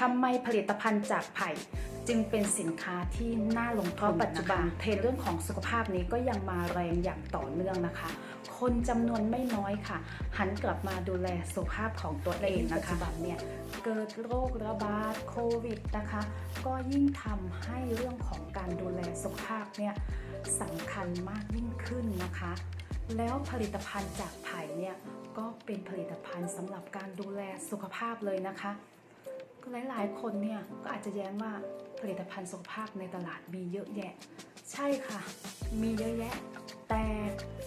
ทำไมผลิตภัณฑ์จากไผ่ จึงเป็นสินค้าที่น่าลงทุนปัจจุบันเทรนด์เรื่องของสุขภาพนี้ก็ยังมาแรงอย่างต่อเนื่องนะคะ คนจำนวนไม่น้อยค่ะ หันกลับมาดูแลสุขภาพของตัวเองนะคะปัจจุบันเนี่ยเกิดโรคระบาดโควิดนะคะ ก็ยิ่งทำให้เรื่องของการดูแลสุขภาพเนี่ยสำคัญมากยิ่งขึ้นนะคะ แล้วผลิตภัณฑ์จากไผ่เนี่ยก็เป็นผลิตภัณฑ์สำหรับการดูแลสุขภาพเลยนะคะ หลายๆ คนเนี่ยก็อาจจะแย้งว่าผลิตภัณฑ์สุขภาพในตลาดมีเยอะแยะ ใช่ค่ะ มีเยอะแยะ แต่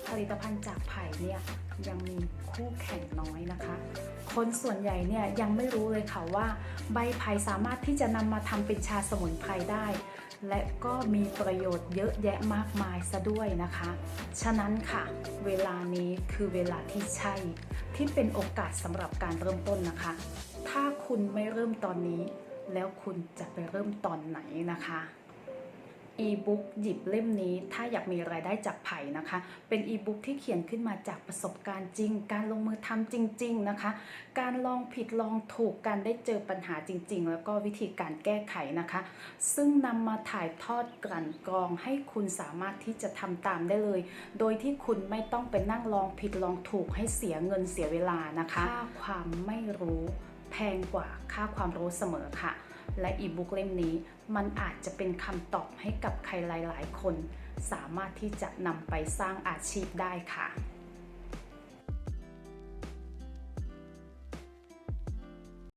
ผลิตภัณฑ์จากไผ่เนี่ยยังมีคู่แข่งน้อยนะคะ คนส่วนใหญ่เนี่ยยังไม่รู้เลยค่ะว่า ใบไผ่สามารถที่จะนำมาทำเป็นชาสมุนไพรได้ และก็มีประโยชน์เยอะแยะมากมายซะด้วยนะคะ ฉะนั้นค่ะ เวลานี้คือเวลาที่ใช่ ที่เป็นโอกาสสำหรับการเริ่มต้นนะคะ คุณไม่เริ่มตอนนี้ แล้วคุณจะไปเริ่มตอนไหนนะคะอีบุ๊กหยิบเล่มนี้ถ้าอยากมีรายได้จากไผ่นะคะ เป็นอีบุ๊กที่เขียนขึ้นมาจากประสบการณ์จริง การลงมือทำจริง ๆนะคะ การลองผิดลองถูกการได้เจอปัญหาจริง ๆ แล้วก็วิธีการแก้ไขนะคะ ซึ่งนำมาถ่ายทอดกลั่นกรองให้คุณสามารถที่จะทำตามได้เลย โดยที่คุณไม่ต้องไปนั่งลองผิดลองถูกให้เสียเงินเสียเวลานะคะค่าความไม่รู้ แพงกว่าค่าความรู้เสมอค่ะ และอีบุ๊กเล่มนี้มันอาจจะเป็นคำตอบให้กับใครหลาย ๆ คน สามารถที่จะนำไปสร้างอาชีพได้ค่ะ